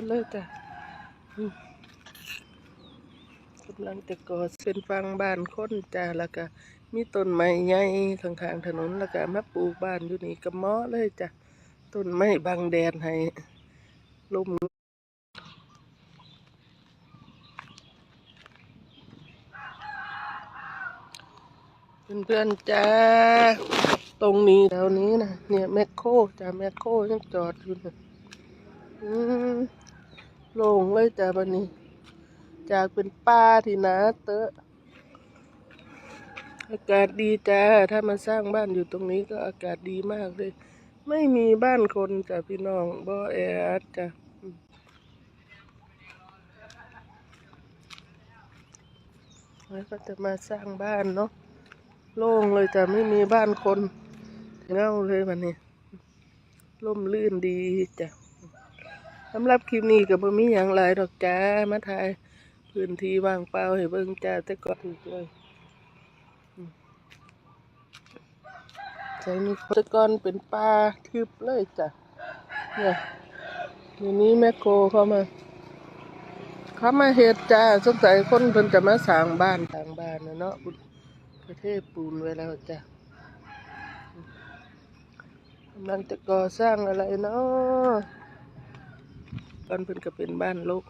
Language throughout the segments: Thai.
ดเลยจ้ะกำลังจะก่อเป็นฟังบ้านคนจ้ะแล้วก็มีต้นไม้ใหญ่ข้างๆถนนแล้วก็มาปลูกบ้านอยู่นี่ก็เหมาะเลยจ้ะต้นไม้บังแดดให้ลมเพื่อนๆจ้าตรงนี้แถวนี้นะเนี่ยแมคโครจ้ะแมคโครยังจอดอยู่นะอืม โล่งเลยจ้ะบันนี้ จากเป็นป่าที่นาเตอะอากาศดีจ้า ถ้ามาสร้างบ้านอยู่ตรงนี้ก็อากาศดีมากเลย ไม่มีบ้านคนจ้ะพี่น้องบ่แออัดจ้ะแล้วก็จะมาสร้างบ้านเนาะ โล่งเลยจ้ะไม่มีบ้านคน เงาเลยวันนี้ ร่มรื่นดีจ้ะ สำหรับคลิปนี้ก็บ่มีอย่างไรดอกจ้า มาถ่ายพื้นที่ว่างเปล่าให้เบิ่งจ้าแต่ก็ถูกเลยใช้มีแตะกอนเป็นป่าทึบเลยจ้ะเนี่ยทีนี้แม่โคเข้ามา เขามาเฮ็ดจ้าสงสัยคนเพิ่นจะมาสร้างบ้านสร้างบ้านนะเนาะประเทศปูนไว้แล้วจ้ะกำลังจะก่อสร้างอะไรเนาะ ตอนเพิ่นก็เป็นบ้านโลก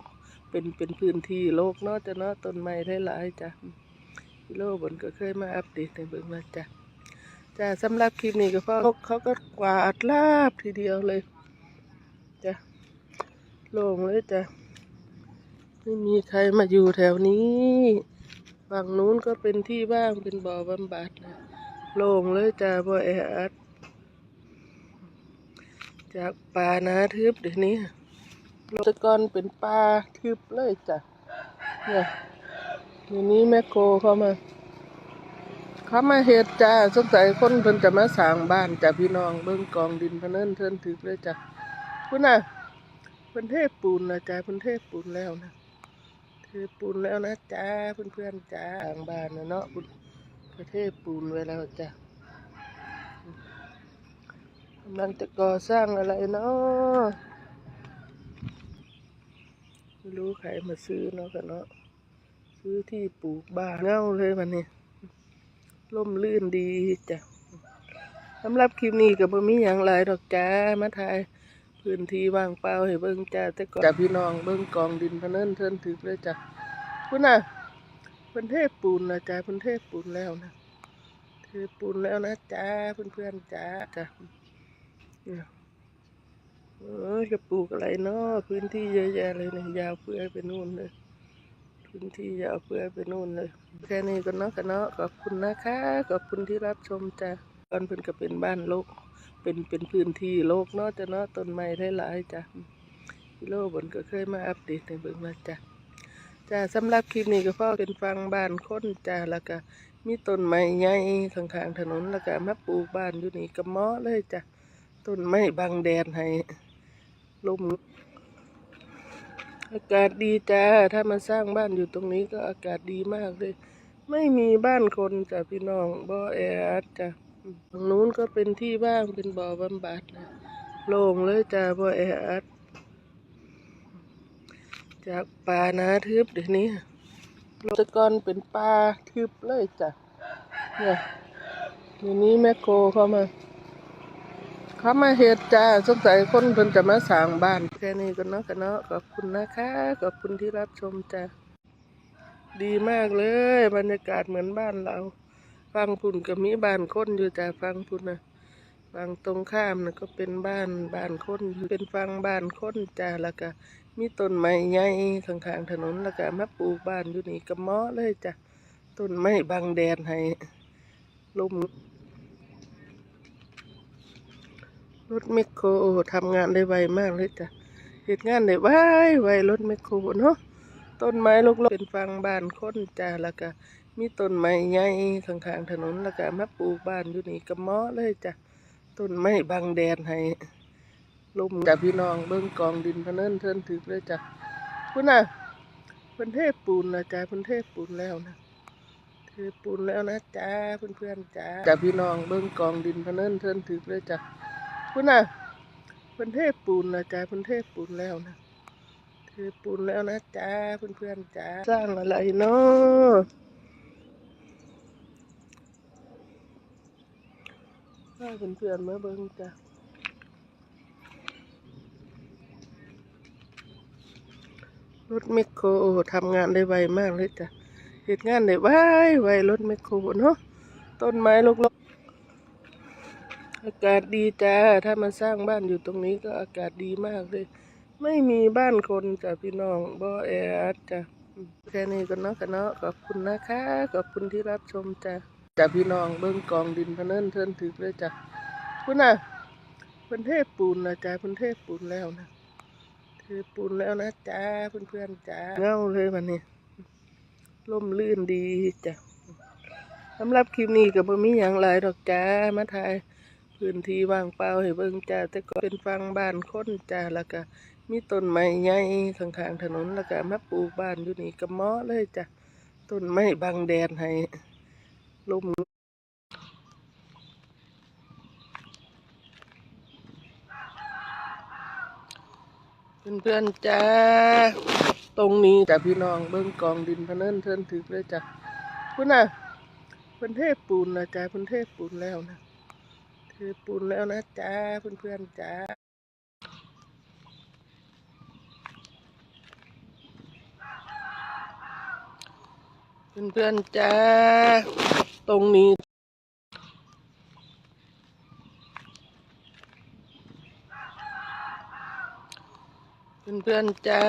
เป็นเป็นพื้นที่โลกเนาะจ้ะเนาะต้นไม้หลายจ้ะพี่โลบนก็เคยมาอัปเดตในเบิ่งว่าจ้ะจ้ะสำหรับคลิปนี้ก็พอเขาก็กวาดลาบทีเดียวเลยจ้ะโล่งเลยจ้ะไม่มีใครมาอยู่แถวนี้ฝั่งนู้นก็เป็นที่ว่างเป็นบ่อบำบัดนะโล่งเลยจ้าบ่แออัดจากป่านาทึบเดี๋ยวนี้ แตะกอนเป็นป่าทึบเลยจ้ะเนี่ยทีนี้แม่โคเข้ามา เขามาเฮ็ดจ้าสงสัยคนเพิ่นจะมาสร้างบ้านจ้ะพี่น้องเบิ่งกองดินพะเนินเทินถึกเลยจ้ะคุณน่ะเพิ่นเทปูนนะจ้ะเพิ่นเทปูนแล้วนะคือปูนแล้วนะจ้าเพื่อนๆจ้าทางบ้านนะเนาะบุญประเทศปูนไว้แล้วจ้ะกำลังจะก่อสร้างอะไรเนาะ ไม่รู้ใครมาซื้อเนาะกันเนาะซื้อที่ปลูกบ้านเงาเลยวันนี้ร่มรื่นดีจ้ะสำหรับคลิปนี้ก็บ่มีอย่างไรดอกจ้ามาถ่ายพื้นที่ว่างเปล่าให้เบิ่งจ้าแต่ก่อนจ้าพี่น้องเบิ่งกองดินพะเนินเทินถึกเลยจ้ะคุณน่ะพิ่นเทพปูนนะจ้าพิ่นเทพปูนแล้วนะเทปูนแล้วนะจ้าเพื่อนๆจ้าจ้ะ เออจะปลูกอะไรเนาะพื้นที่เยอะแยะเลยเนี่ยยาวเปื่อไปนู่นเลย พื้นที่ยาวเปื่อไปนู่นเลย แค่นี้ก็เนาะกันเนาะขอบคุณนะคะขอบคุณที่รับชมจ้ะตอนเพิ่นก็เป็นบ้านโลก เป็นเป็นพื้นที่โลกเนาะจ้ะเนาะต้นไม้หลายๆจ้ะพี่โลบนก็เคยมาอัปเดตในเบิ่งมาจ้ะจ้ะสำหรับคลิปนี้ก็พ่อเป็นฟังบ้านคนจ้ะแล้วก็มีต้นไม้ใหญ่ข้างๆถนนแล้วก็มาปลูกบ้านอยู่นี่ก็เหมาะเลยจ้ะต้นไม้บังแดดให้ ลมอากาศดีจ้า ถ้ามาสร้างบ้านอยู่ตรงนี้ก็อากาศดีมากเลย ไม่มีบ้านคนจ้ะพี่น้องบ่อแออัดจ้ะตรงนู้นก็เป็นที่ว่างเป็นบ่อบำบัดนะโล่งเลยจ้าบ่อแออัดจากป่านาทึบเดี๋ยวนี้แตะกอนเป็นป่าทึบเลยจ้ะเนี่ยทีนี้แม่โคเข้ามา เขามาเฮ็ดจ้าสงสัยคนเพิ่นจะมาสร้างบ้านแค่นี้ก็เนาะกันเนาะขอบคุณนะคะขอบคุณที่รับชมจ้าดีมากเลย บรรยากาศเหมือนบ้านเรา ฟังพุ่นก็มีบ้านคนอยู่จ้าฟังพุ่นนะฟังตรงข้ามนะก็เป็นบ้านบ้านคนอยู่เป็นฟังบ้านคนจ้าแล้วก็มีต้นไม้ใหญ่ข้างๆถนนแล้วก็มาปลูกบ้านอยู่นี่ก็เหมาะเลยจ้ะต้นไม้บังแดดให้ลม รถแมคโครทำงานได้ไวมากเลยจ้ะเหตุงานได้ไวไวรถแมคโครเนาะต้นไม้ลกๆเป็นฟังบ้านคนจ้าแล้วก็มีต้นไม้ใหญ่ข้างๆถนนแล้วก็มาปลูกบ้านอยู่นี่ก็เหมาะเลยจ้ะต้นไม้บังแดดให้ลมจ้ะพี่น้องเบิ่งกองดินพะเนินเทินถึกเลยจ้ะคุณน่ะเพิ่นเทพปูนนะจ้ะเพิ่นเทพปูนแล้วนะเทพปูนแล้วนะจ้าเพื่อนๆจ้าจ้ะพี่น้องเบิ่งกองดินพะเนินเทินถึกเลยจ้ะ คุณน่ะเพิ่นเทปูนนะจ้าเพิ่นเทปูนแล้วนะคือปูนแล้วนะจ๊ะเพื่อนๆจ๊ะสร้างอะไรเนาะถ้าเพื่อนๆมาเบิ่งจ้ะรถแมคโครทำงานได้ไวมากเลยจ้ะเหตุงานได้ไวไวรถแมคโครเนาะต้นไม้ลก อากาศดีจ้า ถ้ามาสร้างบ้านอยู่ตรงนี้ก็อากาศดีมากเลย ไม่มีบ้านคนจ้ะพี่น้องบ่แออัดจ้ะแค่นี้ก็เนาะกันเนาะขอบคุณนะคะ ขอบคุณที่รับชมจ้ะจ้ะพี่น้องเบิ่งกองดินพะเนินเทินถึกเลยจ้ะคุณน่ะเพิ่นเทพปูนนะจ้ะเพิ่นเทพปูนแล้วนะเทปูนแล้วนะจ้าเพื่อนๆจ้าเงาเลยวันนี้ล่มลื่นดีจ้ะสำหรับคลิปนี้ก็บ่มีหยังหลายดอกจ้ามาถ่าย พื้นที่ว่างเปล่าให้เบิ่งจ้าแต่ก็เป็นฟังบ้านคนจ้าแล้วก็มีต้นไม้ใหญ่ข้างๆถนนแล้วก็มาปลูกบ้านอยู่นี่ก็เหมาะเลยจ้ะต้นไม้บังแดดให้ลมเพื่อนๆจ้าตรงนี้จ้ะพี่น้องเบิ่งกองดินพะเนินเทินถึกเลยจ้ะคุณน่ะเพิ่นเทพปูนนะจ้ะเพิ่นเทพปูนแล้วนะ เทปูนแล้วนะจ้าเพื่อนๆจ้าเพื่อนๆจ้า ตรงนี้ เพื่อนๆจ้า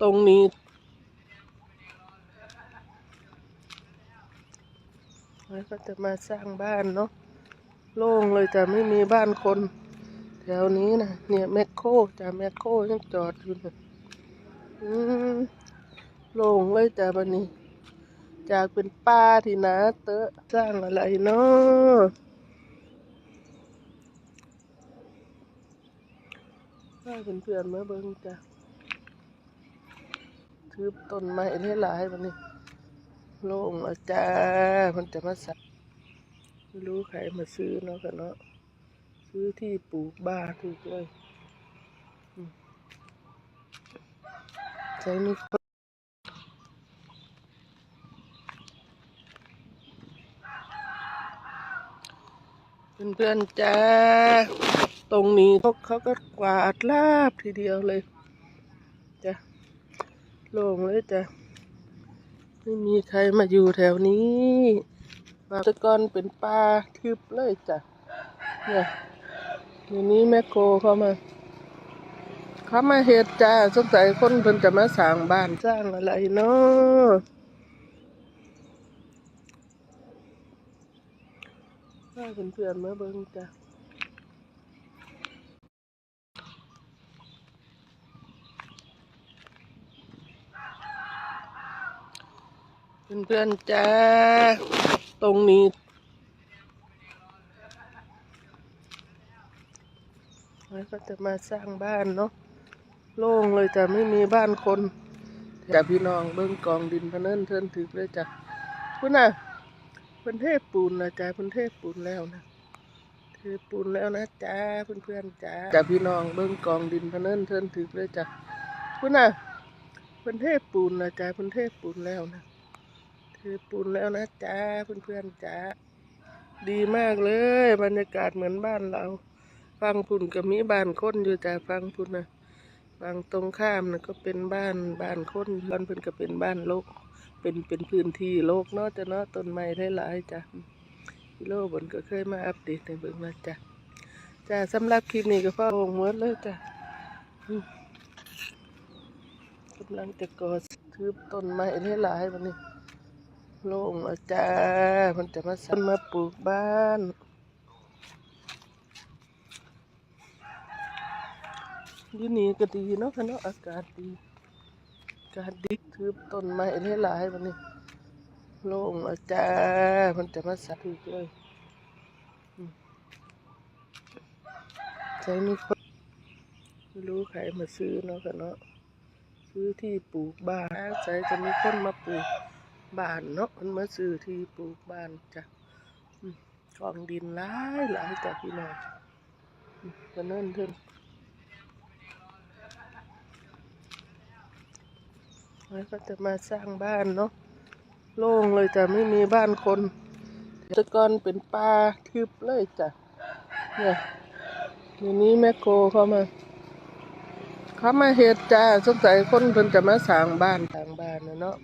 ตรงนี้ แล้วก็จะมาสร้างบ้านเนาะ โล่งเลยจ้ะไม่มีบ้านคน แถวนี้นะเนี่ยแมคโครจ้ะแมคโครยังจอดอยู่นะอืมโล่งเลยจ้ะบันนี้ จากเป็นป้าที่นาเตอะสร้างอะไรเนาะถ้าเพื่อนๆมาเบิ่งจ้ะถือต้นไม้หลายๆวันนี้ โล่งแล้วจ้า มันจะมาสัก ไม่รู้ใครมาซื้อเนาะกันเนาะซื้อที่ปลูกบ้าถูกเลยใช้นี่เพื่อนๆจ้า ตรงนี้พวกเขาก็กวาดลาบทีเดียวเลยจ้ะโล่งเลยจ้ะไม่มีใครมาอยู่แถวนี้ บาตะกอนเป็นป่าทึบเลยจ้ะเนี่ยเดี๋ยวนี้แม่โคเข้ามา เขามาเฮ็ดจ้าสงสัยคนเพิ่นจะมาสร้างบ้านสร้างอะไรเนาะถ้าเพื่อนๆมาเบิ่งจ้ะเพื่อนๆจ้า ตรงนี้ แล้วก็จะมาสร้างบ้านเนาะ โล่งเลยจ้ะไม่มีบ้านคนจ้ะพี่น้องเบิ่งกองดินพะเนินเทินถึกเลยจ้ะคุณน่ะพิ่นเทปูนนะจ้าพิ่นเทปูนแล้วนะเทปูนแล้วนะจ้าเพื่อนๆจ้าจ้าพี่น้องเบิ่งกองดินพะเนินเทินถึกเลยจ้ะคุณน่ะพิ่นเทปูนนะจ้าพิ่นเทปูนแล้วนะ เทปูนแล้วนะจ้าเพื่อนๆจ้าดีมากเลย บรรยากาศเหมือนบ้านเรา ฟังพุ่นก็มีบ้านคนอยู่จ้าฟังพุ่นนะฟังตรงข้ามนะก็เป็นบ้านบ้านคนบ้านเพิ่นก็เป็นบ้านโลก เป็นเป็นพื้นที่โลกเนาะจ้ะเนาะต้นไม้หลายจ้ะพี่โลบนก็เคยมาอัปเดตในเบิ่งมาจ้ะจ้ะสำหรับคลิปนี้ก็พอลงหมดเลยจ้ะกำลังจะก่อทืบต้นไม้หลายวันนี้ โล่งแล้วจ้ามันจะมาสร้างมาปลูกบ้านอยู่นี่ก็ดีเนาะค่ะเนาะอากาศดีการดิกคือต้นไม้หลายๆวันนี้โล่งแล้วจ้ามันจะมาสักทีเลยอืมใช้นี่คนรู้ใครมาซื้อเนาะกันเนาะซื้อที่ปลูกบ้านใช้จะมีคนมาปลูก บ้านเนาะมันมาซื้อที่ปลูกบ้านจ้ะกองดินหลายหลายจ้ะพี่น้องก็เนิ่นเทินแล้วก็จะมาสร้างบ้านเนาะโล่งเลยจ้ะไม่มีบ้านคนแต่ก่อนเป็นป่าทึบเลยจ้ะเนี่ยเดี๋ยวนี้แม่โคเข้ามา เขามาเฮ็ดจ้าสงสัยคนเพิ่นจะมาสร้างบ้านสร้างบ้านนะเนาะ